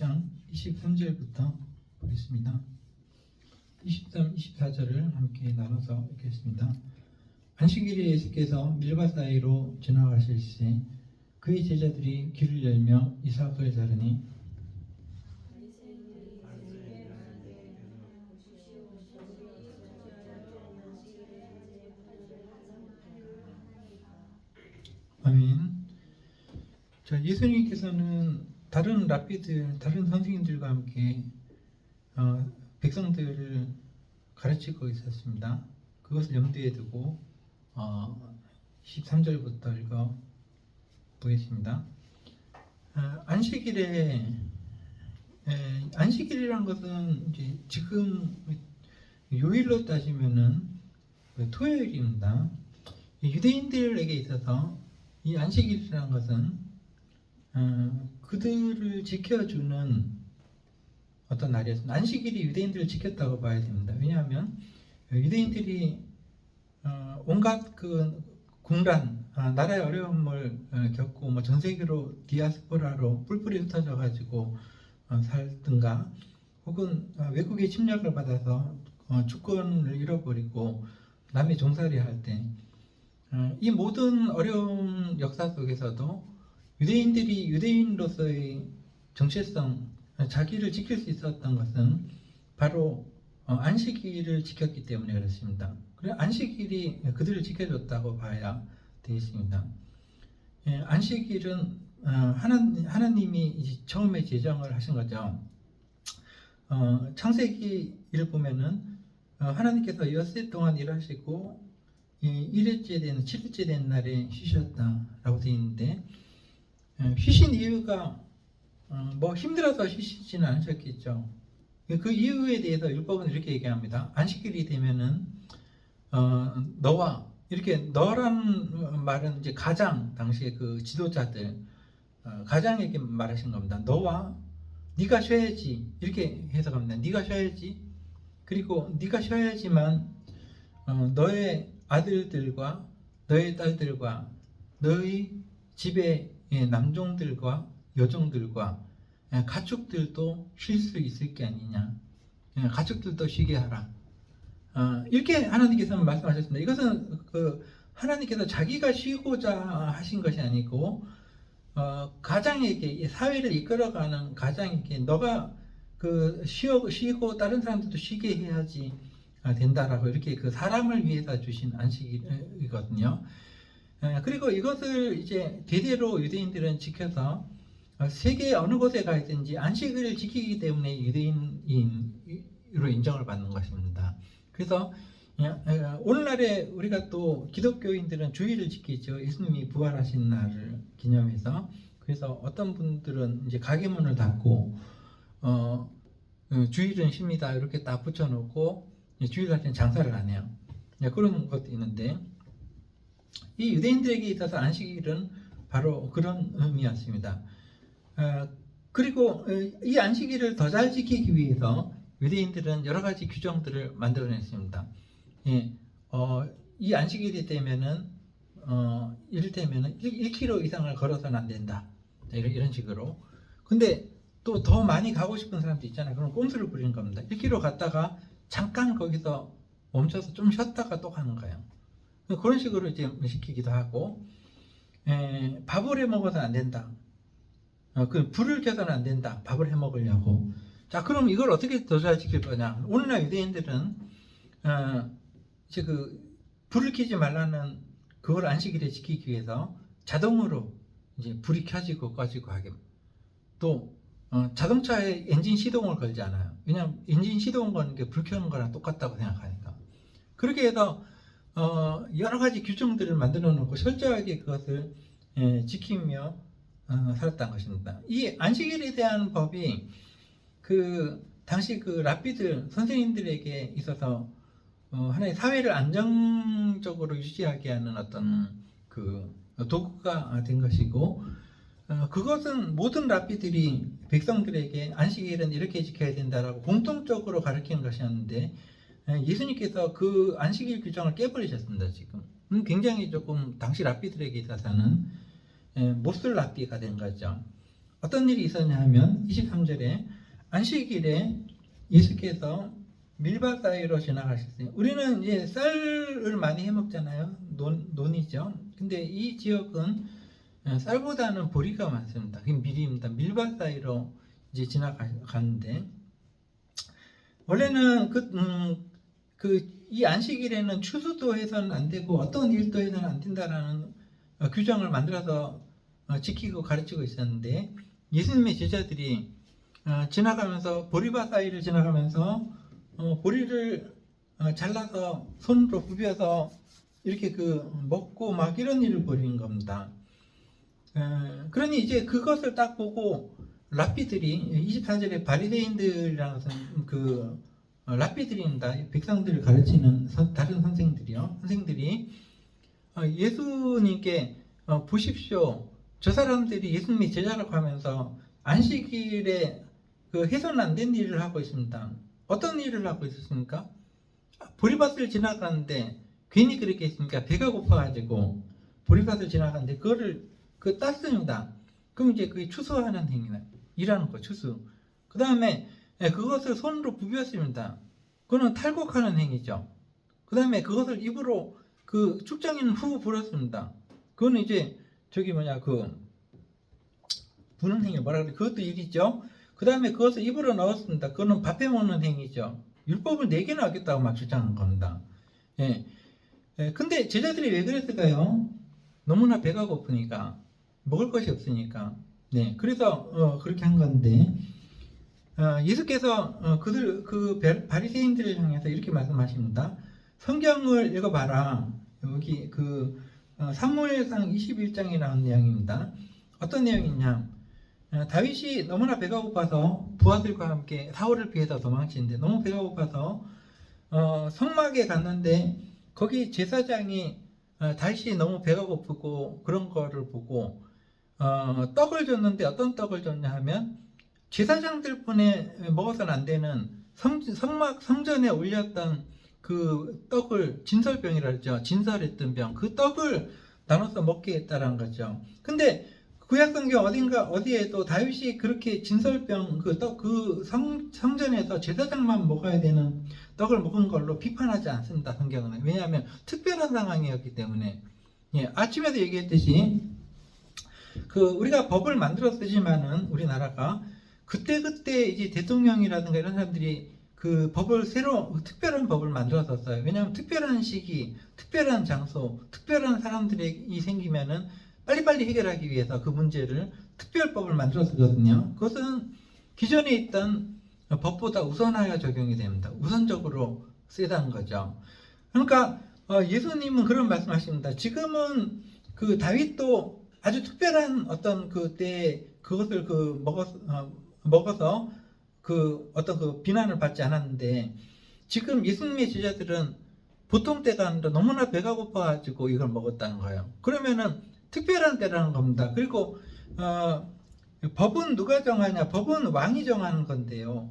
12장 23절부터 보겠습니다. 23, 24절을 함께 나눠서 읽겠습니다. 안식일에 예수께서 밀바 사이로 지나가실 때 그의 제자들이 길을 열며 이삭을 자르니 아멘. 자, 예수님께서는 다른 랍비들, 다른 선생님들과 함께 어, 백성들을 가르치고 있었습니다. 그것을 염두에 두고 어, 13절부터 읽어 보겠습니다. 어, 안식일에 에, 안식일이란 것은 이제 지금 요일로 따지면은 그 토요일입니다. 유대인들에게 있어서 이 안식일이라는 것은 어, 그들을 지켜주는 어떤 날이었습니다. 안식일이 유대인들을 지켰다고 봐야 됩니다. 왜냐하면 유대인들이 어, 온갖 그 군란, 아, 나라의 어려움을 어, 겪고 뭐 전 세계로 디아스포라로 뿔뿔이 흩어져 가지고 어, 살든가 혹은 어, 외국의 침략을 받아서 어, 주권을 잃어버리고 남의 종살이 할때 어, 이 모든 어려운 역사 속에서도 유대인들이 유대인으로서의 정체성, 어, 자기를 지킬 수 있었던 것은 바로 어, 안식일을 지켰기 때문에 그렇습니다. 그래 안식일이 그들을 지켜줬다고 봐야 되겠습니다. 예, 안식일은 어, 하나, 하나님이 처음에 제정을 하신 거죠. 어, 창세기를 보면은 어, 하나님께서 엿새 동안 일하시고 이 1일째 되는 7일째 된 날에 쉬셨다라고 되어 쉬신 이유가 어, 뭐 힘들어서 쉬시지는 않으셨겠죠. 그 이유에 대해서 율법은 이렇게 얘기합니다. 안식일이 되면은 어, 너와 이렇게 너란 말은 이제 가장 당시에 그 지도자들 어, 가장에게 말하신 겁니다. 너와 네가 쉬어야지 이렇게 해석합니다. 네가 쉬어야지 그리고 네가 쉬어야지만 어, 너의 아들들과 너의 딸들과 너희 집의 예, 남종들과 여종들과 예, 가축들도 쉴 수 있을 게 아니냐. 예, 가축들도 쉬게 하라. 어, 이렇게 하나님께서는 말씀하셨습니다. 이것은 그 하나님께서 자기가 쉬고자 하신 것이 아니고 어, 가장에게 사회를 이끌어가는 가장에게 너가 그 쉬어, 쉬고 다른 사람들도 쉬게 해야지 아, 된다라고 이렇게 그 사람을 위해서 주신 안식이거든요. 에, 그리고 이것을 이제 대대로 유대인들은 지켜서 어, 세계 어느 곳에 가 있든지 안식을 지키기 때문에 유대인으로 인정을 받는 것입니다. 그래서 에, 에, 오늘날에 우리가 또 기독교인들은 주일을 지키죠. 예수님이 부활하신 날을 기념해서 그래서 어떤 분들은 이제 가게 문을 닫고 어, 어, 주일은 쉽니다 이렇게 딱 붙여놓고 주일 같은 장사를 안 해요. 네, 그런 것도 있는데 이 유대인들에게 있어서 안식일은 바로 그런 의미였습니다. 어, 그리고 이 안식일을 더 잘 지키기 위해서 유대인들은 여러 가지 규정들을 만들어냈습니다. 예, 어, 이 안식일이 되면은 어, 이를테면은 1, 1km 이상을 걸어서는 안 된다. 이런, 이런 식으로. 근데 또 더 많이 가고 싶은 사람도 있잖아요. 그럼 꼼수를 부리는 겁니다. 1km 갔다가 잠깐 거기서 멈춰서 좀 쉬었다가 또 가는 거예요. 그런 식으로 이제 시키기도 하고, 에, 밥을 해 먹어서 안 된다. 어, 그 불을 켜서는 안 된다. 밥을 해 먹으려고. 자, 그럼 이걸 어떻게 더잘 지킬 거냐? 오늘날 유대인들은 어, 이제 그 불을 켜지 말라는 그걸 안식일에 지키기 위해서 자동으로 이제 불이 켜지고 꺼지고 하게. 또 어, 자동차에 엔진 시동을 걸지 않아요. 왜냐하면 엔진 시동 거는 게 불 켜는 거랑 똑같다고 생각하니까. 그렇게 해서 어, 여러 가지 규정들을 만들어 놓고 철저하게 그것을 예, 지키며 어, 살았다는 것입니다. 이 안식일에 대한 법이 그 당시 그 랍비들 선생님들에게 있어서 어, 하나의 사회를 안정적으로 유지하게 하는 어떤 그 도구가 된 것이고 어, 그것은 모든 랍비들이 백성들에게 안식일은 이렇게 지켜야 된다라고 공통적으로 가르치는 것이었는데 에, 예수님께서 그 안식일 규정을 깨버리셨습니다 지금 음, 굉장히 조금 당시 랍비들에게 있어서는 에, 못쓸 랍비가 된 거죠 어떤 일이 있었냐 하면 23절에 안식일에 예수께서 밀밭 사이로 지나가셨어요. 우리는 이제 쌀을 많이 해 먹잖아요. 논, 논이죠. 근데 이 지역은 어, 쌀보다는 보리가 많습니다. 그게 밀입니다. 밀밭 사이로 이제 지나가는데 원래는 그, 음, 그, 이 안식일에는 추수도 해서는 안 되고 어떤 일도 해서는 안 된다라는 어, 규정을 만들어서 어, 지키고 가르치고 있었는데 예수님의 제자들이 어, 지나가면서 보리밭 사이를 지나가면서 어, 보리를 어, 잘라서 손으로 부벼서 이렇게 그 먹고 막 이런 일을 벌이는 겁니다. 에, 그러니 이제 그것을 딱 보고 랍비들이 24절에 바리새인들이라는 것은 그 어, 랍비들입니다. 백성들을 가르치는 선- 다른 선생들이요. 선생들이 어, 예수님께 어, 보십시오. 저 사람들이 예수님이 제자라고 하면서 안식일에 그 해서는 안 된 일을 하고 있습니다. 어떤 일을 하고 있었습니까? 보리밭을 지나가는데 괜히 그렇게 했습니까? 배가 고파가지고 보리밭을 지나가는데 그거를 그 땄습니다. 그럼 이제 그게 추수하는 행위는 일하는 거 추수. 그 다음에 그것을 손으로 부비었습니다. 그거는 탈곡하는 행위죠. 그 다음에 그것을 입으로 그 축장에는 후 불었습니다. 그거는 이제 저기 뭐냐 그 부는 행위 뭐라 그래 그것도 일이죠. 그 다음에 그것을 입으로 넣었습니다. 그거는 밥해 먹는 행위죠. 율법을 네 개나 하겠다고 막 주장한 겁니다. 예. 예, 근데 제자들이 왜 그랬을까요? 너무나 배가 고프니까 먹을 것이 없으니까. 네, 그래서 어, 그렇게 한 건데 어, 예수께서 어, 그들 그 바- 바리새인들을 향해서 이렇게 말씀하십니다. 성경을 읽어봐라. 여기 그 어, 사무엘상 21장에 나온 내용입니다. 어떤 내용이냐? 어, 다윗이 너무나 배가 고파서 부하들과 함께 사울을 피해서 도망치는데 너무 배가 고파서 어, 성막에 갔는데 거기 제사장이 어, 다윗이 너무 배가 고프고 그런 거를 보고 어, 떡을 줬는데 어떤 떡을 줬냐 하면 제사장들 뿐에 먹어서는 안 되는 성, 성막 성전에 올렸던 그 떡을 진설병이라 그러죠. 진설했던 병. 그 떡을 나눠서 먹게 했다라는 거죠. 근데 구약성경 어딘가 어디에도 다윗이 그렇게 진설병 그 떡 그 성전에서 제사장만 먹어야 되는 떡을 먹은 걸로 비판하지 않습니다. 성경은 왜냐하면 특별한 상황이었기 때문에 예, 아침에도 얘기했듯이 그 우리가 법을 만들어 쓰지만은 우리나라가 그때 그때 이제 대통령이라든가 이런 사람들이 그 법을 새로 특별한 법을 만들어서 써요. 왜냐하면 특별한 시기, 특별한 장소, 특별한 사람들이 생기면은 빨리빨리 해결하기 위해서 그 문제를 특별법을 만들어 쓰거든요. 그것은 기존에 있던 법보다 우선하여 적용이 됩니다. 우선적으로 쓰다는 거죠. 그러니까 어, 예수님은 그런 말씀하십니다. 지금은 그 다윗도 아주 특별한 어떤 그때 그것을 그 먹어서 어, 먹어서 그 어떤 그 비난을 받지 않았는데 지금 예수님의 제자들은 보통 때가 아니라 너무나 배가 고파가지고 이걸 먹었다는 거예요. 그러면은 특별한 때라는 겁니다. 그리고 어, 법은 누가 정하냐? 법은 왕이 정하는 건데요.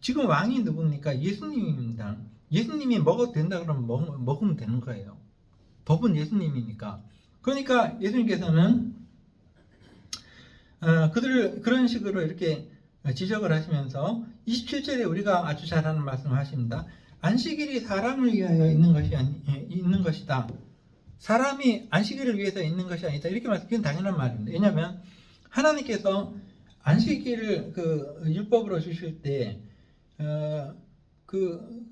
지금 왕이 누굽니까? 예수님입니다. 예수님이 먹어도 된다 그러면 먹, 먹으면 되는 거예요. 법은 예수님이니까. 그러니까 예수님께서는 어, 그들을 그런 식으로 이렇게 지적을 하시면서 27절에 우리가 아주 잘하는 말씀을 하십니다. 안식일이 사람을 위하여 있는 것이 아니, 예, 있는 것이다. 사람이 안식일을 위해서 있는 것이 아니다. 이렇게 말씀, 그건 당연한 말입니다. 왜냐하면 하나님께서 안식일을 그 율법으로 주실 때, 어, 그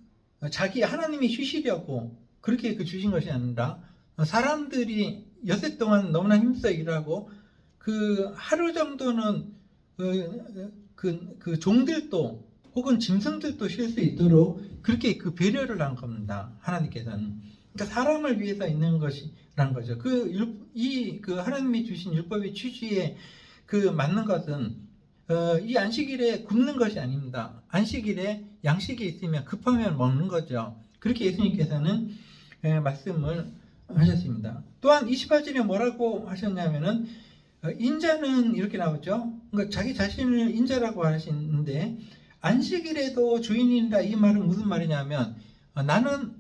자기 하나님이 쉬시려고 그렇게 그 주신 것이 아니라 사람들이 여세 동안 너무나 힘써 일하고 그 하루 정도는 그, 그, 그 종들도 혹은 짐승들도 쉴 수 있도록 그렇게 그 배려를 한 겁니다. 하나님께서는. 그러니까 사람을 위해서 있는 것이란 거죠. 그, 이, 그 하나님이 주신 율법의 취지에 그 맞는 것은, 어, 이 안식일에 굶는 것이 아닙니다. 안식일에 양식이 있으면 급하면 먹는 거죠. 그렇게 예수님께서는 예, 말씀을 하셨습니다. 또한 28절에 뭐라고 하셨냐면은, 어, 인자는 이렇게 나오죠. 그러니까 자기 자신을 인자라고 하시는데, 안식일에도 주인이라 이 말은 무슨 말이냐면, 어, 나는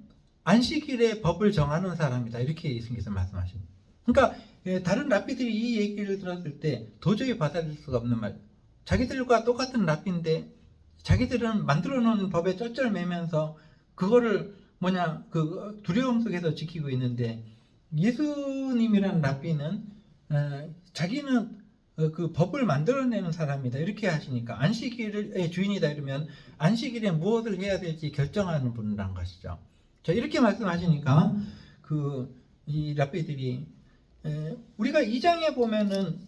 안식일에 법을 정하는 사람이다. 이렇게 예수님께서 말씀하십니다. 그러니까 예, 다른 랍비들이 이 얘기를 들었을 때 도저히 받아들일 수가 없는 말. 자기들과 똑같은 랍비인데 자기들은 만들어 놓은 법에 쩔쩔매면서 그거를 뭐냐 그 두려움 속에서 지키고 있는데 예수님이란 랍비는 어, 자기는 어, 그 법을 만들어내는 사람이다 이렇게 하시니까 안식일의 주인이다 이러면 안식일에 무엇을 해야 될지 결정하는 분이란 것이죠. 자 이렇게 말씀하시니까 그이 랍비들이 에, 우리가 이 장에 보면은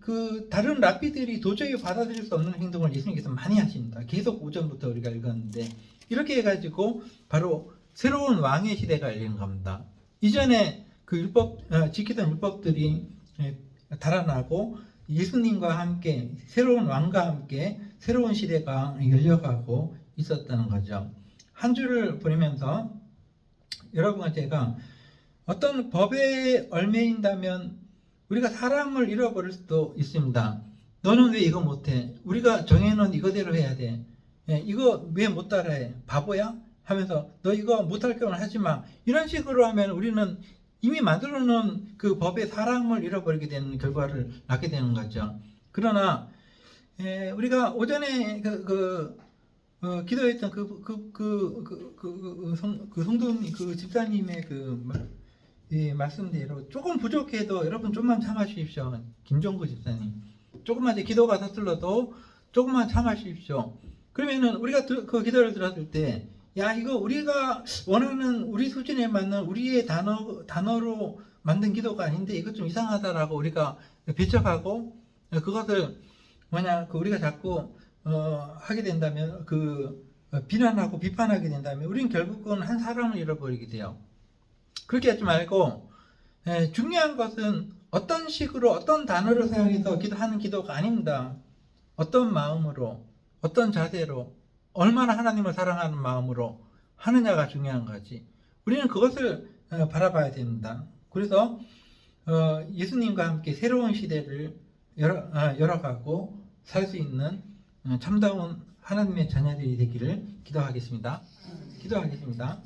그 다른 랍비들이 도저히 받아들일 수 없는 행동을 예수님께서 많이 하십니다. 계속 오전부터 우리가 읽었는데 이렇게 해가지고 바로 새로운 왕의 시대가 열리는 겁니다. 이전에 그 율법 어, 지키던 율법들이 에, 달아나고 예수님과 함께 새로운 왕과 함께 새로운 시대가 열려가고 있었다는 거죠. 한 주를 보내면서 여러분과 제가 어떤 법에 얽매인다면 우리가 사람을 잃어버릴 수도 있습니다. 너는 왜 이거 못해? 우리가 정해놓은 이거대로 해야 돼. 예, 이거 왜 못 따라해? 바보야? 하면서 너 이거 못할 경우는 하지 마. 이런 식으로 하면 우리는 이미 만들어 놓은 그 법의 사람을 잃어버리게 되는 결과를 낳게 되는 거죠. 그러나 에, 우리가 오전에 그, 그 어, 기도했던 그 그 그 그그성그 성도님 그 집사님의 그 마- 예, 말씀대로 조금 부족해도 여러분 좀만 참아주십시오. 김종구 집사님 조금만 이제 기도가 서툴러도 조금만 참아주십시오. 그러면은 우리가 들- 그 기도를 들었을 때, 야 이거 우리가 원하는 우리 수준에 맞는 우리의 단어 단어로 만든 기도가 아닌데 이거 좀 이상하다라고 우리가 배척하고 그것을 뭐냐 그 우리가 자꾸 어, 하게 된다면 그 어, 비난하고 비판하게 된다면 우리는 결국은 한 사람을 잃어버리게 돼요. 그렇게 하지 말고 에, 중요한 것은 어떤 식으로 어떤 단어를 사용해서 기도하는 기도가 아닙니다. 어떤 마음으로 어떤 자세로 얼마나 하나님을 사랑하는 마음으로 하느냐가 중요한 거지. 우리는 그것을 어, 바라봐야 됩니다. 그래서 어, 예수님과 함께 새로운 시대를 열어, 아, 열어가고 살 수 있는 어, 참다운 하나님의 자녀들이 되기를 기도하겠습니다. 기도하겠습니다.